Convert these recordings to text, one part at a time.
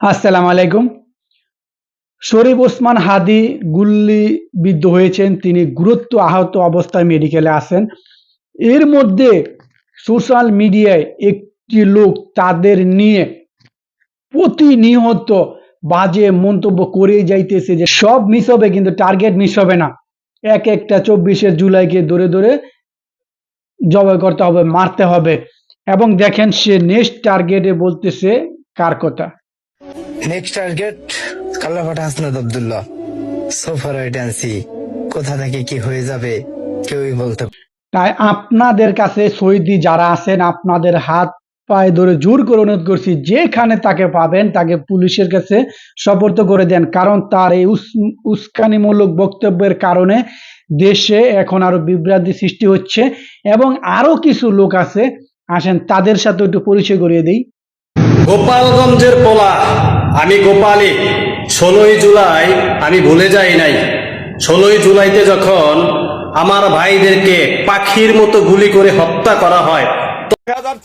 আসসালামু আলাইকুম। শরীফ ওসমান হাদি গুল্লি বিদ্ধ হয়েছেন। তিনি গুরুত্ব আহত অবস্থায় মেডিকেলে আছেন। এর মধ্যে সোশ্যাল মিডিয়ায় একটি লোক তাদের নিয়ে প্রতিনিয়ত বাজে মন্তব্য করে যাইতেছে যে সব মিস হবে কিন্তু টার্গেট মিস হবে না। এক একটা চব্বিশে জুলাইকে ধরে ধরে জবাই করতে হবে, মারতে হবে। এবং দেখেন সে নেক্সট টার্গেটে বলতেছে কার কথা? নেক্সট টার্গেট কাল্লাফাটা হাসনাদ আব্দুল্লাহ। সোফার ওয়েট কোথা থেকে কি হয়ে যাবে কেউই বলতে তাই আপনাদের কাছে সৈদি যারা আছেন আপনাদের হাত পায়ে ধরে জোর করে অনুরোধ করছি যেখানে তাকে পাবেন তাকে পুলিশের কাছে সপর্দ করে দেন। কারণ তার এই উস- উস্কানিমূলক বক্তব্যের কারণে দেশে এখন আরও বিভ্রান্তি সৃষ্টি হচ্ছে এবং আরও কিছু লোক আছে আসেন তাদের সাথে একটু পরিচয় করিয়ে দিই। গোপালগঞ্জের পোলা। আমি গোপালী ষোলোই জুলাই আমি ভুলে যাই নাই। ষোলোই জুলাইতে যখন আমার ভাইদেরকে পাখির মতো গুলি করে হত্যা করা হয়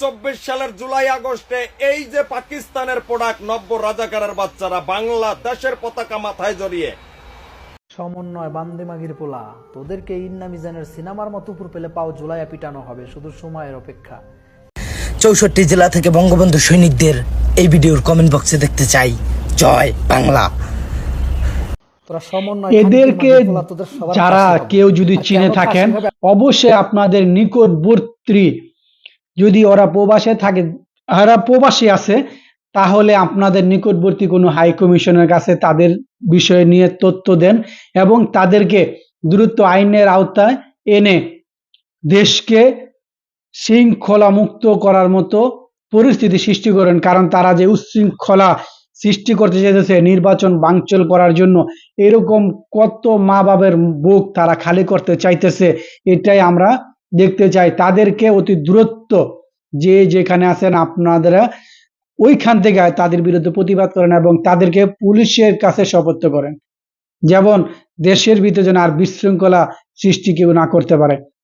চব্বিশ সালের জুলাই আগস্টে এই যে পাকিস্তানের প্রোডাক্ট নব্য রাজাকারের বাচ্চারা বাংলাদেশের পতাকা মাথায় জড়িয়ে। সমন্বয় বান্দেমাগির পোলা তোদেরকে ইন্না মিজানের সিনেমার মতো উপর পেলে পাও জুলাইয়া পিটানো হবে শুধু সময়ের অপেক্ষা। চৌষট্টি জেলা থেকে বঙ্গবন্ধু সৈনিকদের এই ভিডিওর কমেন্ট বক্সে দেখতে চাই। জয় বাংলা। এদেরকে যারা কেউ যদি চিনে থাকেন অবশ্যই আপনাদের নিকটবর্তী যদি ওরা প্রবাসে থাকে ওরা প্রবাসী আছে তাহলে আপনাদের নিকটবর্তী কোনো হাই কমিশনের কাছে তাদের বিষয়ে নিয়ে তথ্য দেন এবং তাদেরকে দ্রুত আইনের আওতায় এনে দেশকে শৃঙ্খলা মুক্ত করার মতো পরিস্থিতি সৃষ্টি করেন। কারণ তারা যে উচ্ছৃঙ্খলা সৃষ্টি করতে চাইতেছে নির্বাচন বাংচল করার জন্য, এরকম কত মা বাবার বুক তারা খালি করতে চাইতেছে, এটাই আমরা দেখতে চাই। তাদেরকে অতি দূরত্ব যে যেখানে আছেন আপনারা ওইখান থেকে তাদের বিরুদ্ধে প্রতিবাদ করেন এবং তাদেরকে পুলিশের কাছে শপথ করেন। যেমন দেশের ভিতরে যেন আর বিশৃঙ্খলা সৃষ্টি কেউ না করতে পারে।